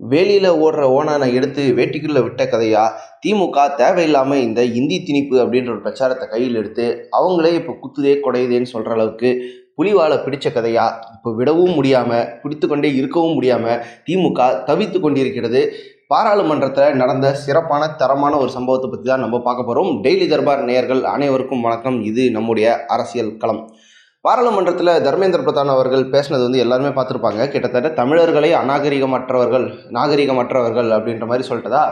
வேலியில் ஓடுற ஓனானை எடுத்து வேட்டிக்குள்ளே விட்ட கதையாக திமுக தேவையில்லாமல் இந்த இந்தி திணிப்பு அப்படின்ற ஒரு பிரச்சாரத்தை கையில் எடுத்து அவங்களே இப்போ குத்துதே குடையுதேன்னு சொல்கிற அளவுக்கு புலிவாலை பிடிச்ச கதையா? இப்போ விடவும் முடியாமல் பிடித்து கொண்டே இருக்கவும் முடியாமல் திமுக தவித்து கொண்டிருக்கிறது. பாராளுமன்றத்தில் நடந்த சிறப்பான தரமான ஒரு சம்பவத்தை பற்றி தான் நம்ம பார்க்க போகிறோம் டெய்லி தர்பார் நேயர்கள் அனைவருக்கும் வணக்கம். இது நம்முடைய அரசியல் களம். பாராளுமன்றத்தில் தர்மேந்திர பிரதான் அவர்கள் பேசினது வந்து எல்லாருமே பார்த்துருப்பாங்க. கிட்டத்தட்ட தமிழர்களை அநாகரிகமற்றவர்கள் நாகரிகமற்றவர்கள் அப்படின்ற மாதிரி சொல்லிட்டதா?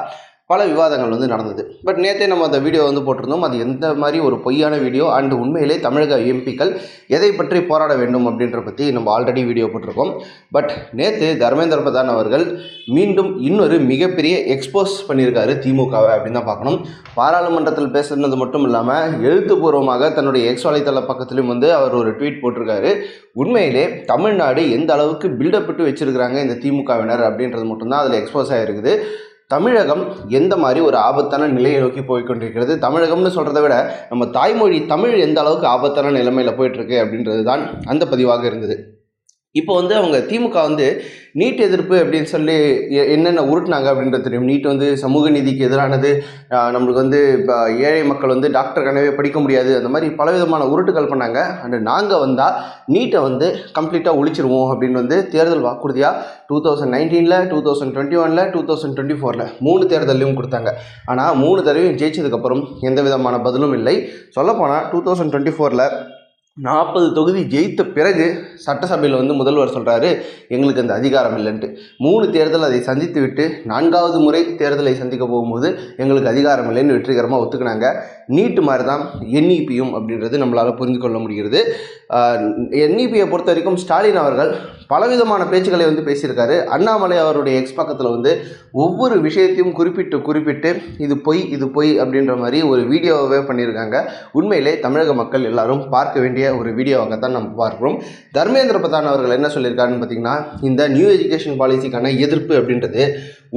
பல விவாதங்கள் வந்து நடந்தது. பட் நேற்றே நம்ம அந்த வீடியோ வந்து போட்டிருந்தோம். அது எந்த மாதிரி ஒரு பொய்யான வீடியோ அண்டு உண்மையிலே தமிழக எம்பிக்கள் எதை பற்றி போராட வேண்டும் அப்படின்ற பற்றி நம்ம ஆல்ரெடி வீடியோ போட்டிருக்கோம். பட் நேற்று தர்மேந்திர பிரதான் அவர்கள் மீண்டும் இன்னொரு மிகப்பெரிய எக்ஸ்போஸ் பண்ணியிருக்காரு திமுகவை அப்படின்னு தான் பார்க்கணும். பாராளுமன்றத்தில் பேசுனது மட்டும் இல்லாமல் எழுத்துப்பூர்வமாக தன்னுடைய எக்ஸ் வலைத்தள பக்கத்துலேயும் வந்து அவர் ஒரு ட்வீட் போட்டிருக்காரு. உண்மையிலே தமிழ்நாடு எந்த அளவுக்கு பில்டப் விட்டு வச்சுருக்கிறாங்க இந்த திமுகவினர் அப்படின்றது மட்டும்தான் அதில் எக்ஸ்போஸ் ஆகிருக்குது தமிழகம் எந்த மாதிரி ஒரு ஆபத்தான நிலையை நோக்கி போய்கொண்டிருக்கிறது? தமிழகம்னு சொல்கிறத விட நம்ம தாய்மொழி தமிழ் எந்த அளவுக்கு ஆபத்தான நிலைமையில் போயிட்டுருக்கு அப்படின்றது தான் அந்த பதிவாக இருந்தது. இப்போ வந்து அவங்க திமுக வந்து நீட் எதிர்ப்பு அப்படின்னு சொல்லி எ- என்னென்ன உருட்டினாங்க அப்படின்றது தெரியும். நீட் வந்து சமூக நீதிக்கு எதிரானது. நம்மளுக்கு வந்து இப்போ ஏழை மக்கள் வந்து டாக்டர் கனவே படிக்க முடியாது. அந்த மாதிரி பலவிதமான உருட்டுகள் பண்ணாங்க. அண்டு நாங்கள் வந்தால் நீட்டை வந்து கம்ப்ளீட்டாக ஒழிச்சிருவோம் அப்படின்னு வந்து தேர்தல் வாக்குறுதியாக டூ தௌசண்ட் நைன்டீனில் டூ தௌசண்ட் டுவெண்ட்டி ஒனில் டூ தௌசண்ட் டுவெண்ட்டி ஃபோரில் மூணு தேர்தலையும் கொடுத்தாங்க. ஆனால் மூணு தடவையும் ஜெயிச்சதுக்கப்புறம் எந்த விதமான பதிலும் இல்லை. சொல்லப்போனால் டூ தௌசண்ட் டுவெண்ட்டி ஃபோரில் நாற்பது தொகுதி ஜெயித்த பிறகு சட்டசபையில் வந்து முதல்வர் சொல்கிறாரு எங்களுக்கு அந்த அதிகாரம் இல்லைன்ட்டு. மூணு தேர்தல் அதை சந்தித்து விட்டு நான்காவது முறை தேர்தலை சந்திக்க போகும்போது எங்களுக்கு அதிகாரம் இல்லைன்னு வெற்றிகரமாக ஒத்துக்கினாங்க. நீட்டு மாதிரி தான் என்இபியும் அப்படின்றது நம்மளால் புரிந்து கொள்ள முடிகிறது. என்இபியை பொறுத்த வரைக்கும் ஸ்டாலின் அவர்கள் பலவிதமான பேச்சுக்களை வந்து பேசியிருக்காரு. அண்ணாமலை அவருடைய எக்ஸ் பக்கத்தில் வந்து ஒவ்வொரு விஷயத்தையும் குறிப்பிட்டு குறிப்பிட்டு இது பொய் இது பொய் அப்படின்ற மாதிரி ஒரு வீடியோவே பண்ணியிருக்காங்க. உண்மையிலே தமிழக மக்கள் எல்லாரும் பார்க்க வேண்டிய ஒரு வீடியோவாக தான் நம்ம பார்க்குறோம். தர்மேந்திர பிரதான் அவர்கள் என்ன சொல்லியிருக்காருன்னு பார்த்தீங்கன்னா இந்த நியூ எஜுகேஷன் பாலிசிக்கான எதிர்ப்பு அப்படின்றது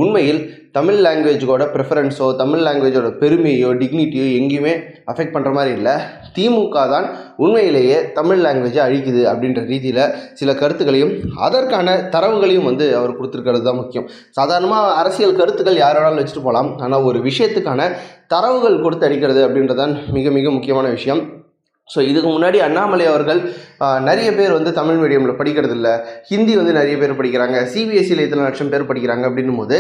உண்மையில் தமிழ் லாங்குவேஜோட ப்ரிஃபரன்ஸோ தமிழ் லாங்குவேஜோட பெருமையோ டிக்னிட்டியோ எங்கேயுமே அஃபெக்ட் பண்ணுற மாதிரி இல்லை. திமுக தான் உண்மையிலேயே தமிழ் லாங்குவேஜை அழிக்குது அப்படின்ற ரீதியில் சில கருத்துக்களையும் அதற்கான தரவுகளையும் வந்து அவர் கொடுத்துருக்கிறது தான் முக்கியம். சாதாரணமாக அரசியல் கருத்துக்கள் யார் வேணாலும் வச்சுட்டு போகலாம் ஆனால் ஒரு விஷயத்துக்கான தரவுகள் கொடுத்து அடிக்கிறது அப்படின்றதான் மிக மிக முக்கியமான விஷயம். ஸோ இதுக்கு முன்னாடி அண்ணாமலை அவர்கள் நிறைய பேர் வந்து தமிழ் மீடியமில் படிக்கிறது இல்லை ஹிந்தி வந்து நிறைய பேர் படிக்கிறாங்க. சிபிஎஸ்சியில் இத்தனை லட்சம் பேர் படிக்கிறாங்க அப்படின்னும் போது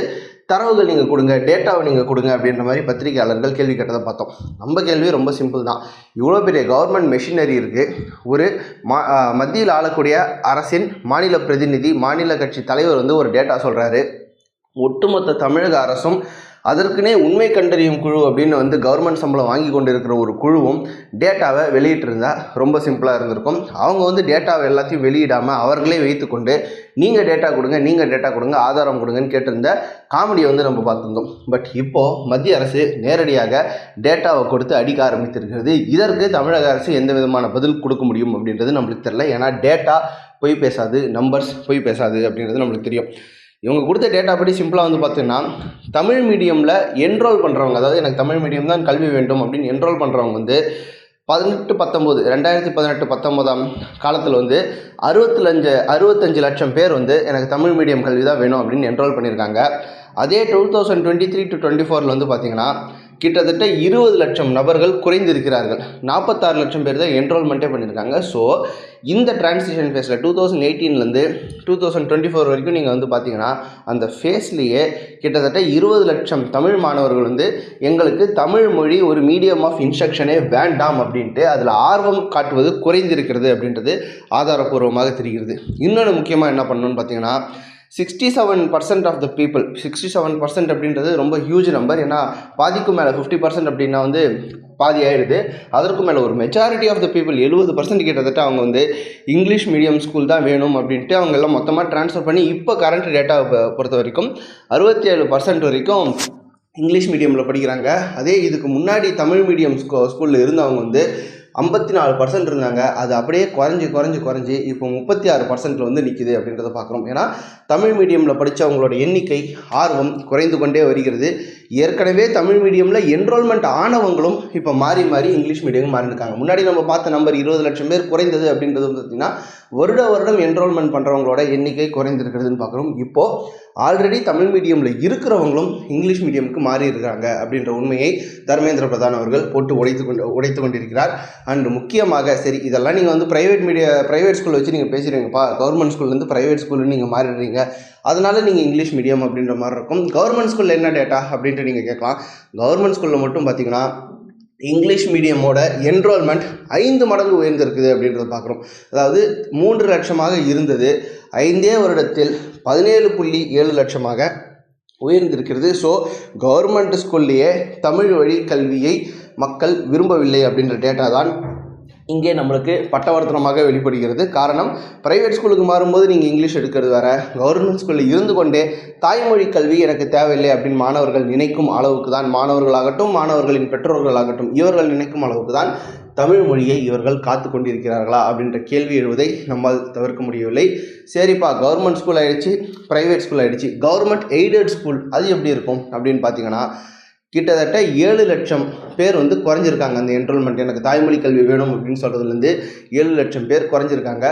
தரவுகள் நீங்கள் கொடுங்க டேட்டாவை நீங்கள் கொடுங்க அப்படின்ற மாதிரி பத்திரிகையாளர்கள் கேள்வி கேட்டதை பார்த்தோம். நம்ம கேள்வி ரொம்ப சிம்பிள் தான். இவ்வளோ பெரிய கவர்மெண்ட் மெஷினரி இருக்குது ஒரு மா மத்தியில் ஆளக்கூடிய அரசின் மாநில பிரதிநிதி மாநில கட்சி தலைவர் வந்து ஒரு டேட்டா சொல்கிறாரு ஒட்டுமொத்த தமிழக அரசும் அதற்குனே உண்மை கண்டறியும் குழு அப்படின்னு வந்து கவர்மெண்ட் சம்பளம் வாங்கி கொண்டு இருக்கிற ஒரு குழுவும் டேட்டாவை வெளியிட்டிருந்தால் ரொம்ப சிம்பிளாக இருந்திருக்கும். அவங்க வந்து டேட்டாவை எல்லாத்தையும் வெளியிடாமல் அவர்களே வைத்துக்கொண்டு நீங்கள் டேட்டா கொடுங்க நீங்கள் டேட்டா கொடுங்க ஆதாரம் கொடுங்கன்னு கேட்டிருந்த காமெடியை வந்து நம்ம பார்த்துருந்தோம். பட் இப்போது மத்திய அரசு நேரடியாக டேட்டாவை கொடுத்து அடிக்க ஆரம்பித்திருக்கிறது. இதற்கு தமிழக அரசு எந்த விதமான பதில் கொடுக்க முடியும் அப்படின்றது நம்மளுக்கு தெரியல. ஏன்னா டேட்டா பொய் பேசாது நம்பர்ஸ் பொய் பேசாது அப்படின்றது நம்மளுக்கு தெரியும். இவங்க கொடுத்த டேட்டா படி சிம்பிளாக வந்து பார்த்தீங்கன்னா தமிழ் மீடியமில் என்ரோல் பண்ணுறவங்க அதாவது எனக்கு தமிழ் மீடியம் தான் கல்வி வேண்டும் அப்படின்னு என்ரோல் பண்ணுறவங்க வந்து பதினெட்டு பத்தொம்போது ரெண்டாயிரத்தி பதினெட்டு பத்தொம்போதாம் காலத்தில் வந்து அறுபத்தஞ்சு அறுபத்தஞ்சு லட்சம் பேர் வந்து எனக்கு தமிழ் மீடியம் கல்வி தான் வேணும் அப்படின்னு என்ரோல் பண்ணியிருக்காங்க. அதே two thousand twenty three to twenty ஃபோரில் வந்து பார்த்தீங்கன்னா கிட்டத்தட்ட இருபது லட்சம் நபர்கள் குறைந்திருக்கிறார்கள். நாற்பத்தாறு லட்சம் பேர் தான் என்ரோல்மெண்ட்டே பண்ணியிருக்காங்க. ஸோ இந்த டிரான்சிஷன் ஃபேஸில் டூ தௌசண்ட் எயிட்டீன்லேருந்து டூ தௌசண்ட் டுவெண்ட்டி ஃபோர் வரைக்கும் நீங்கள் வந்து பார்த்தீங்கன்னா அந்த ஃபேஸ்லேயே கிட்டத்தட்ட இருபது லட்சம் தமிழ் மாணவர்கள் வந்து எங்களுக்கு தமிழ் மொழி ஒரு மீடியம் ஆஃப் இன்ஸ்ட்ரக்ஷனே வேண்டாம் அப்படின்ட்டு அதில் ஆர்வம் காட்டுவது குறைந்திருக்கிறது அப்படின்றது ஆதாரப்பூர்வமாக தெரிகிறது. இன்னொன்று முக்கியமாக என்ன பண்ணணும்னு பார்த்தீங்கன்னா sixty seven percent of the people sixty seven percent அப்படின்றது ரொம்ப ஹியூஜ் நம்பர் ஏன்னா பாதிக்கும் மேலே ஃபிஃப்டி பர்சன்ட் அப்படின்னா வந்து பாதி ஆயிடுது. அதற்கும் மேலே ஒரு மெஜாரிட்டி ஆஃப் த பீப்புள் எழுபது பர்சன்ட் கிட்டத்தட்ட அவங்க வந்து இங்கிலீஷ் மீடியம் ஸ்கூல் தான் வேணும் அப்படின்ட்டு அவங்க எல்லாம் மொத்தமாக ட்ரான்ஸ்ஃபர் பண்ணி இப்போ கரண்ட் டேட்டாவை பொறுத்த வரைக்கும் அறுபத்தி ஏழு பர்சன்ட் வரைக்கும் இங்கிலீஷ் மீடியமில் படிக்கிறாங்க. அதே இதுக்கு முன்னாடி தமிழ் மீடியம் ஸ்கூ ஸ்கூலில் இருந்தவங்க வந்து ஐம்பத்தி நாலு பர்சன்ட் இருந்தாங்க. அது அப்படியே குறைஞ்சி குறைஞ்சி குறைஞ்சி இப்போ முப்பத்தி ஆறு பர்சன்ட்டில் வந்து நிற்கிது அப்படின்றத பார்க்குறோம். ஏன்னா தமிழ் மீடியமில் படித்தவங்களோட எண்ணிக்கை ஆர்வம் குறைந்து கொண்டே வருகிறது. ஏற்கனவே தமிழ் மீடியமில் என்ரோல்மெண்ட் ஆனவங்களும் இப்போ மாறி மாறி இங்கிலீஷ் மீடியம் மாறிருக்காங்க முன்னாடி நம்ம பார்த்த நம்பர் இருபது லட்சம் பேர் குறைந்தது அப்படின்றது வந்து பார்த்திங்கன்னா வருட வருடம் என்ரோல்மெண்ட் பண்ணுறவங்களோட எண்ணிக்கை குறைந்திருக்கிறதுன்னு பார்க்குறோம். இப்போது ஆல்ரெடி தமிழ் மீடியமில் இருக்கிறவங்களும் இங்கிலீஷ் மீடியமுக்கு மாறி இருக்காங்க அப்படின்ற உண்மையை தர்மேந்திர பிரதான் அவர்கள் போட்டு உடைத்து கொண்டு உடைத்து கொண்டிருக்கிறார். அண்ட் முக்கியமாக சரி இதெல்லாம் நீங்கள் வந்து ப்ரைவேட் மீடியா ப்ரைவேட் ஸ்கூல் வச்சு நீங்கள் பேசுகிறீங்கப்பா கவர்மெண்ட் ஸ்கூல்லேருந்து ப்ரைவேட் ஸ்கூலில் நீங்கள் மாறிடுறீங்க. அதனால் நீங்கள் இங்கிலீஷ் மீடியம் அப்படின்ற மாதிரி இருக்கும். கவர்மெண்ட் ஸ்கூலில் என்ன டேட்டா அப்படின்ட்டு நீங்கள் கேட்கலாம். கவர்மெண்ட் ஸ்கூலில் மட்டும் பார்த்தீங்கன்னா இங்கிலீஷ் மீடியமோட என்ரோல்மெண்ட் ஐந்து மடங்கு உயர்ந்திருக்குது அப்படின்றத பார்க்குறோம் அதாவது மூன்று லட்சமாக இருந்தது. ஐந்தே வருடத்தில் பதினேழு புள்ளி ஏழு லட்சமாக உயர்ந்திருக்கிறது. ஸோ கவர்மெண்ட் ஸ்கூல்லையே தமிழ் வழி கல்வியை மக்கள் விரும்பவில்லை அப்படின்ற டேட்டா தான் இங்கே நம்மளுக்கு பட்டவர்த்தனமாக வெளிப்படுகிறது. காரணம் ப்ரைவேட் ஸ்கூலுக்கு மாறும்போது நீங்கள் இங்கிலீஷ் எடுக்கிறது வேறு. கவர்மெண்ட் ஸ்கூலில் இருந்து கொண்டே தாய்மொழி கல்வி எனக்கு தேவையில்லை அப்படின்னு மாணவர்கள் நினைக்கும் அளவுக்கு தான். மாணவர்களாகட்டும் மாணவர்களின் பெற்றோர்களாகட்டும் இவர்கள் நினைக்கும் அளவுக்கு தான் தமிழ் மொழியை இவர்கள் காத்து கொண்டிருக்கிறார்களா அப்படின்ற கேள்வி எழுவதை நம்மால் தவிர்க்க முடியவில்லை. சரிப்பா கவர்மெண்ட் ஸ்கூல் ஆகிடுச்சு ப்ரைவேட் ஸ்கூல் ஆகிடுச்சு கவர்மெண்ட் எய்டட் ஸ்கூல் அது எப்படி இருக்கும் அப்படின்னு பார்த்தீங்கன்னா கிட்டத்தட்ட ஏழு லட்சம் பேர் வந்து குறைஞ்சிருக்காங்க அந்த என்ரோல்மெண்ட் எனக்கு தாய்மொழி கல்வி வேணும் அப்படின்னு சொல்கிறதுலேருந்து ஏழு லட்சம் பேர் குறைஞ்சிருக்காங்க.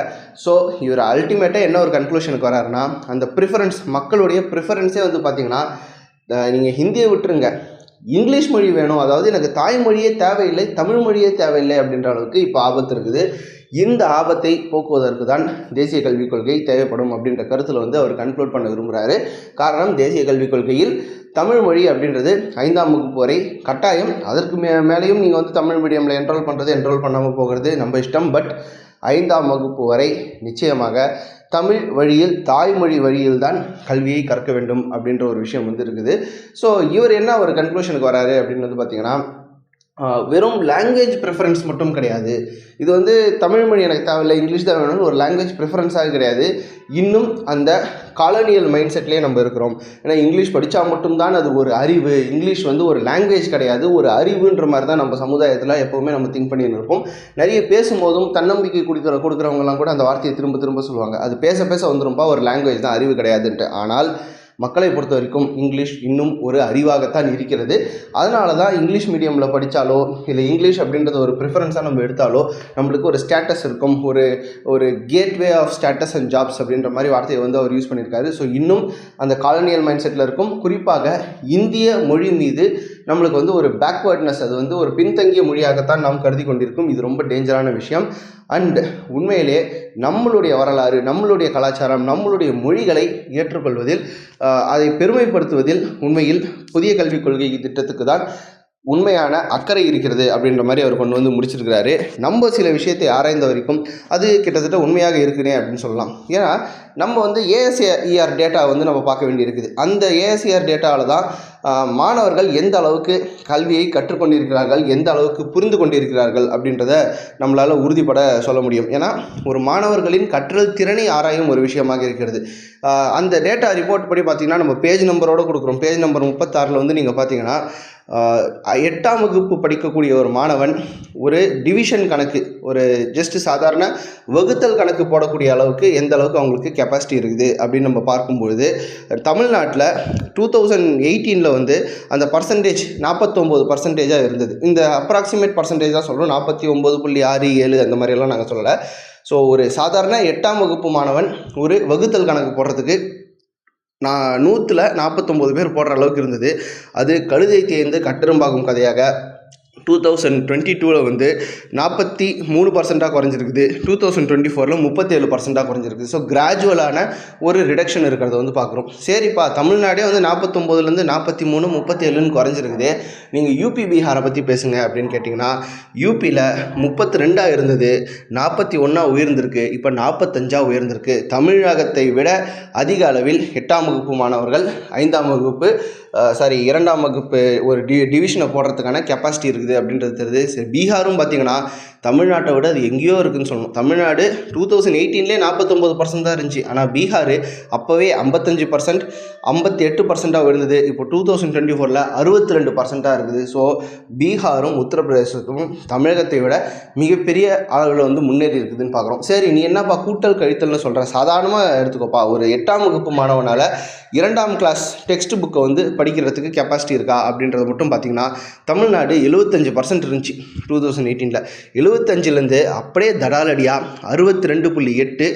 ஸோ இவர் அல்டிமேட்டாக என்ன ஒரு கன்க்ளூஷனுக்கு வராருன்னா அந்த ப்ரிஃபரன்ஸ் மக்களுடைய ப்ரிஃபரன்ஸே வந்து பார்த்திங்கன்னா நீங்கள் ஹிந்தியை விட்டுருங்க. இங்கிலீஷ் மொழி வேணும். அதாவது எனக்கு தாய்மொழியே தேவையில்லை தமிழ் மொழியே தேவையில்லை அப்படின்ற அளவுக்கு இப்போ ஆபத்து இருக்குது. இந்த ஆபத்தை போக்குவதற்கு தான் தேசிய கல்விக் கொள்கை தேவைப்படும் அப்படின்ற கருத்தில் வந்து அவர் கன்க்ளூட் பண்ண விரும்புகிறாரு காரணம் தேசிய கல்விக் கொள்கையில் தமிழ் மொழி அப்படின்றது ஐந்தாம் வகுப்பு வரை கட்டாயம். அதற்கு மே மேலேயும் நீங்கள் வந்து தமிழ் மீடியமில் என்ரோல் பண்ணுறது என்ரோல் பண்ணாமல் போகிறது நம்ம இஷ்டம். பட் ஐந்தாம் வகுப்பு வரை நிச்சயமாக தமிழ் வழியில் தாய்மொழி வழியில் தான் கல்வியை கற்க வேண்டும் அப்படின்ற ஒரு விஷயம் வந்து இருக்குது. ஸோ இவர் என்ன ஒரு கன்க்ளூஷனுக்கு வராரு அப்படின்னு வந்து பார்த்திங்கன்னா வெறும் லாங்குவேஜ் ப்ரிஃபரன்ஸ் மட்டும் கிடையாது. இது வந்து தமிழ் மொழி எனக்கு தேவையில்லை இங்கிலீஷ் தான் வேணும்னு ஒரு லாங்குவேஜ் ப்ரிஃபரன்ஸாக கிடையாது. இன்னும் அந்த காலனியல் மைண்ட் செட்லேயே நம்ம இருக்கிறோம். ஏன்னா இங்கிலீஷ் படித்தா மட்டும்தான் அது ஒரு அறிவு. இங்கிலீஷ் வந்து ஒரு லாங்குவேஜ் கிடையாது ஒரு அறிவுன்ற மாதிரி தான் நம்ம சமுதாயத்தில் எப்போவுமே நம்ம திங்க் பண்ணின்னு இருப்போம் நிறைய பேசும்போதும் தன்னம்பிக்கை கொடுக்குற கொடுக்குறவங்கலாம் கூட அந்த வார்த்தையை திரும்ப திரும்ப சொல்லுவாங்க. அது பேச பேச வந்துரும்பா ஒரு லாங்குவேஜ் தான் அறிவு கிடையாதுன்ட்டு. ஆனால் மக்களை பொறுத்த வரைக்கும் இங்கிலீஷ் இன்னும் ஒரு அறிவாகத்தான் இருக்கிறது. அதனால தான் இங்கிலீஷ் மீடியமில் படித்தாலோ இல்லை இங்கிலீஷ் அப்படின்றத ஒரு ப்ரிஃபரன்ஸாக நம்ம எடுத்தாலோ நம்மளுக்கு ஒரு ஸ்டேட்டஸ் இருக்கும். ஒரு ஒரு gateway of status and jobs அப்படின்ற மாதிரி வார்த்தையை வந்து அவர் யூஸ் பண்ணியிருக்காரு. ஸோ இன்னும் அந்த காலனியல் மைண்ட் செட்டில் இருக்கும். குறிப்பாக இந்திய மொழி மீது நம்மளுக்கு வந்து ஒரு பேக்வேர்ட்னஸ் அது வந்து ஒரு பின்தங்கிய மொழியாகத்தான் நாம் கருதி கொண்டிருக்கும். இது ரொம்ப டேஞ்சரான விஷயம். அண்ட் உண்மையிலே நம்மளுடைய வரலாறு நம்மளுடைய கலாச்சாரம் நம்மளுடைய மொழிகளை ஏற்றுக்கொள்வதில் அதை பெருமைப்படுத்துவதில் உண்மையில் புதிய கல்விக் கொள்கை திட்டத்துக்கு தான் உண்மையான அக்கறை இருக்கிறது அப்படின்ற மாதிரி அவர் கொண்டு வந்து முடிச்சிருக்கிறாரு. நம்ம சில விஷயத்தை ஆராய்ந்த வரைக்கும் அது கிட்டத்தட்ட உண்மையாக இருக்குனே அப்படின்னு சொல்லலாம். ஏன்னா நம்ம வந்து ஏஎஸ்இஆர் டேட்டா வந்து நம்ம பார்க்க வேண்டியிருக்குது. அந்த ஏஎஸ்இஆர் டேட்டாவில் தான் மாணவர்கள் எந்த அளவுக்கு கல்வியை கற்றுக்கொண்டிருக்கிறார்கள் எந்த அளவுக்கு புரிந்து கொண்டிருக்கிறார்கள் அப்படின்றத நம்மளால் உறுதிப்பட சொல்ல முடியும். ஏன்னா ஒரு மாணவர்களின் கற்றல் திறனை ஆராயும் ஒரு விஷயமாக இருக்கிறது. அந்த டேட்டா ரிப்போர்ட் படி பார்த்திங்கன்னா நம்ம பேஜ் நம்பரோடு கொடுக்குறோம். பேஜ் நம்பர் முப்பத்தாறில் வந்து நீங்கள் பார்த்தீங்கன்னா எட்டாம் வகுப்பு படிக்கக்கூடிய ஒரு மாணவன் ஒரு டிவிஷன் கணக்கு ஒரு ஜஸ்ட் சாதாரண வகுத்தல் கணக்கு போடக்கூடிய அளவுக்கு எந்த அளவுக்கு அவங்களுக்கு கெப்பாசிட்டி இருக்குது அப்படின்னு நம்ம பார்க்கும்பொழுது தமிழ்நாட்டில் டூ தௌசண்ட் எயிட்டீனில் வந்து அந்த பர்சன்டேஜ் நாற்பத்தொம்போது பர்சன்டேஜாக இருந்தது. இந்த அப்ராக்சிமேட் பர்சன்டேஜாக சொல்கிறோம் நாற்பத்தி ஒம்பது புள்ளி ஆறு ஏழு அந்த மாதிரியெல்லாம் நாங்கள் சொல்லலை. ஸோ ஒரு சாதாரண எட்டாம் வகுப்பு மாணவன் ஒரு வகுத்தல் கணக்கு போடுறதுக்கு நான் நூற்றில் நாற்பத்தொம்போது பேர் போடுற அளவுக்கு இருந்தது. அது கழுதை தேர்ந்து கட்டெரும்பாகும் கதையாக டூ தௌசண்ட் டுவெண்ட்டி டூவில் வந்து நாற்பத்தி மூணு பர்சண்ட்டாக குறைஞ்சிருக்குது. டூ தௌசண்ட் டுவெண்ட்டி ஃபோரில் முப்பத்தேழு பர்சண்ட்டாக குறைஞ்சிருக்குது. ஸோ கிராஜுவலான ஒரு ரிடக்ஷன் இருக்கிறத வந்து பார்க்குறோம். சரிப்பா தமிழ்நாடே வந்து நாற்பத்தொம்போதுலேருந்து நாற்பத்தி மூணு முப்பத்தேழுன்னு குறைஞ்சிருக்குது. நீங்கள் யூபி பீகாரை பற்றி பேசுங்க அப்படின்னு கேட்டிங்கன்னா யூபியில் முப்பத்தி ரெண்டாக இருந்தது நாற்பத்தி ஒன்றா உயர்ந்திருக்கு இப்போ நாற்பத்தஞ்சாக உயர்ந்திருக்கு. தமிழகத்தை விட அதிக அளவில் எட்டாம் வகுப்பு மாணவர்கள் ஐந்தாம் வகுப்பு சாரி இரண்டாம் வகுப்பு ஒரு டி டிவிஷனை போடுறதுக்கான கெப்பாசிட்டி இருக்குது. அப்படின்றது தெரியுது. சரி பீகாரும் பார்த்தீங்கன்னா தமிழ்நாட்டை விட அது எங்கேயோ இருக்குதுன்னு சொல்லணும். தமிழ்நாடு டூ தௌசண்ட் எயிட்டீன்லேயே நாற்பத்தொம்போது பர்சன்ட் தான் இருந்துச்சு. ஆனால் பீகார் அப்போவே ஐம்பத்தஞ்சு பர்சன்ட் ஐம்பத்தி எட்டு பர்சண்ட்டாக இருந்தது இப்போ டூ தௌசண்ட் டுவெண்ட்டி ஃபோரில் அறுபத்தி ரெண்டு பர்சண்ட்டாக இருக்குது. ஸோ பீகாரும் உத்தரப்பிரதேசத்தும் தமிழகத்தை விட மிகப்பெரிய அளவில் வந்து முன்னேறி இருக்குதுன்னு பார்க்குறோம். சரி நீ என்னப்பா கூட்டல் கழித்தல்னு சொல்கிற சாதாரணமாக எடுத்துக்கோப்பா. ஒரு எட்டாம் வகுப்பு மாணவனால் இரண்டாம் கிளாஸ் டெக்ஸ்ட் புக்கை வந்து படிக்கிறதுக்கு கெப்பாசிட்டி இருக்கா அப்படின்றது மட்டும் பார்த்தீங்கன்னா தமிழ்நாடு எழுபத்தஞ்சு பர்சன்ட் இருந்துச்சு டூ தௌசண்ட் எயிட்டீனில் எழுபத்தஞ்சிலேருந்து அப்படியே தடாலடியாக அறுபத்தி ரெண்டு புள்ளி எட்டு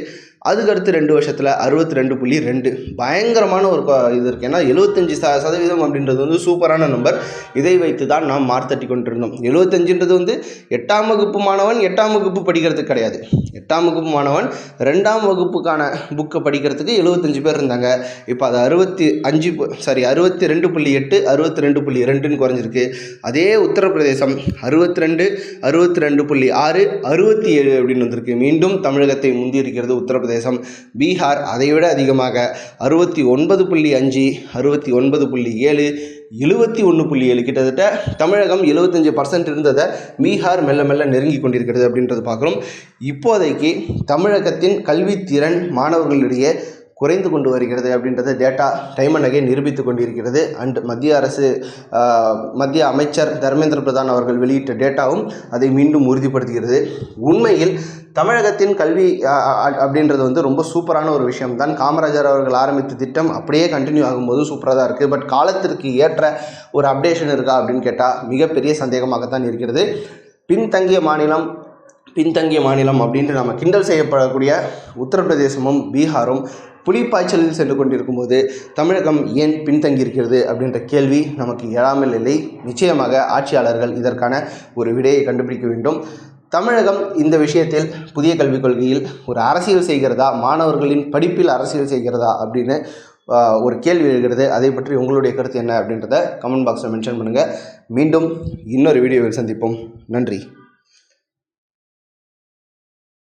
அதுக்கடுத்து ரெண்டு வருஷத்தில் அறுபத்தி ரெண்டு புள்ளி ரெண்டு. பயங்கரமான ஒரு இது இருக்குது ஏன்னா எழுபத்தஞ்சி ச சதவீதம் அப்படின்றது வந்து சூப்பரான நம்பர். இதை வைத்து தான் நாம் மார்த்தட்டி கொண்டிருந்தோம். எழுபத்தஞ்சுன்றது வந்து எட்டாம் வகுப்பு மாணவன் எட்டாம் வகுப்பு படிக்கிறதுக்கு கிடையாது. எட்டாம் வகுப்பு மாணவன் ரெண்டாம் வகுப்புக்கான புக்கை படிக்கிறதுக்கு எழுபத்தஞ்சு பேர் இருந்தாங்க. இப்போ அது அறுபத்தி அஞ்சு சாரி அறுபத்தி ரெண்டு புள்ளி எட்டு அறுபத்தி ரெண்டு புள்ளி ரெண்டுன்னு குறைஞ்சிருக்கு. அதே உத்தரப்பிரதேசம் அறுபத்தி ரெண்டு அறுபத்தி ரெண்டு புள்ளி ஆறு அறுபத்தி ஏழு அப்படின்னு வந்திருக்கு. மீண்டும் தமிழகத்தை முந்தி இருக்கிறது உத்தரப்பிரதேசம். பீகார் அதைவிட அதிகமாக. அறுபத்தி ஒன்பது புள்ளி அஞ்சு அறுபத்தி ஒன்பது புள்ளி ஏழு எழுபத்தி ஒன்று புள்ளி ஏழு கிட்டத்தட்ட தமிழகம் எழுபத்தஞ்சு பர்சன்ட் இருந்ததை பீகார் மெல்ல மெல்ல நெருங்கி கொண்டிருக்கிறது அப்படின்றது பார்க்குறோம். இப்போதைக்கு தமிழகத்தின் கல்வித்திறன் மாணவர்களிடையே குறைந்து கொண்டு வருகிறது அப்படின்றத டேட்டா டைம் அண்ட் அகைன் நிரூபித்து கொண்டிருக்கிறது. அண்ட் மத்திய அரசு மத்திய அமைச்சர் தர்மேந்திர பிரதான் அவர்கள் வெளியிட்ட டேட்டாவும் அதை மீண்டும் உறுதிப்படுத்துகிறது. உண்மையில் தமிழகத்தின் கல்வி அப்படின்றது வந்து ரொம்ப சூப்பரான ஒரு விஷயம் தான் காமராஜர் அவர்கள் ஆரம்பித்த திட்டம் அப்படியே கண்டினியூ ஆகும்போது சூப்பராக தான் இருக்குது பட் காலத்திற்கு ஏற்ற ஒரு அப்டேஷன் இருக்கா அப்படின்னு கேட்டால் மிகப்பெரிய சந்தேகமாகத்தான் இருக்கிறது. பின்தங்கிய மாநிலம் பின்தங்கிய மாநிலம் அப்படின்ட்டு நம்ம கிண்டல் செய்யப்படக்கூடிய உத்தரப்பிரதேசமும் பீகாரும் புலிப்பாய்ச்சலில் சென்று கொண்டிருக்கும்போது தமிழகம் ஏன் பின்தங்கி இருக்கிறது அப்படின்ற கேள்வி நமக்கு எழாமல் இல்லை. நிச்சயமாக ஆட்சியாளர்கள் இதற்கான ஒரு விடையை கண்டுபிடிக்க வேண்டும். தமிழகம் இந்த விஷயத்தில் புதிய கல்விக் கொள்கையில் ஒரு அரசியல் செய்கிறதா? மாணவர்களின் படிப்பில் அரசியல் செய்கிறதா? அப்படின்னு ஒரு கேள்வி எழுகிறது. அதை பற்றி உங்களுடைய கருத்து என்ன அப்படின்றத கமெண்ட் பாக்ஸில் மென்ஷன் பண்ணுங்கள் மீண்டும் இன்னொரு வீடியோவில் சந்திப்போம். நன்றி.